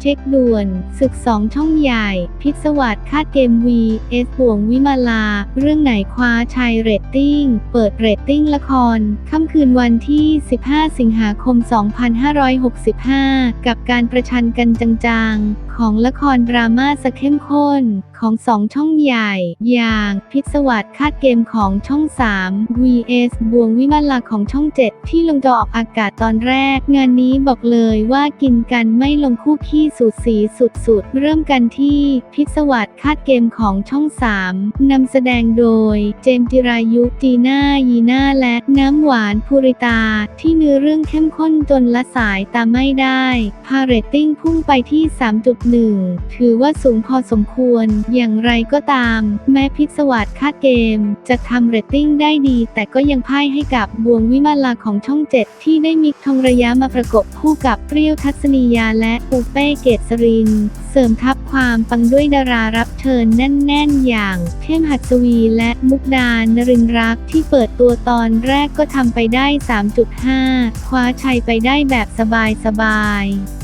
เช็คด่วน ศึกสองช่องใหญ่ พิศวัตคาดเกมวีเอสบวงวิมาลา เรื่องไหนคว้าชายเรตติ้ง เปิดเรตติ้งละคร ค่ำคืนวันที่ 15 สิงหาคม 2565 กับการประชันกันจังๆของละครดราม่าสะเข้มข้น ของสองช่องใหญ่ อย่างพิศวัตคาดเกมของช่อง 3 vs บวงวิมาลาของช่อง 7 ที่ลงจอออกอากาศตอนแรก งานนี้บอกเลยว่ากินกันไม่ลงคู่ขี้สูสีสุดๆ เริ่มกันที่พิศวัตคาดเกมของช่อง 3นำแสดงโดย เจมส์จิรายุจีน่ายีน่าและน้ำหวานภูริตา ที่เนื้อเรื่องเข้มข้นจนละสายตาไม่ได้ พาเรตติ้งพุ่งไปที่3.1ถือว่าสูงพอสมควร อย่างไรก็ตาม แม้พิศวัตคาดเกม จะทำเรตติ้งได้ดี แต่ก็ยังพ่ายให้กับบวงวิมาลาของช่อง 7 ที่ได้มิกทองระยะมาประกบคู่กับเปรี้ยวทัศนียาและปูเป้เกตสริน เสริมทับความปังด้วยดารารับเชิญแน่นๆ อย่างเข้มหัดสวีและมุกดานรินรักที่เปิดตัวตอนแรกก็ทำไปได้ 3.5 คว้าชัยไปได้แบบสบายๆ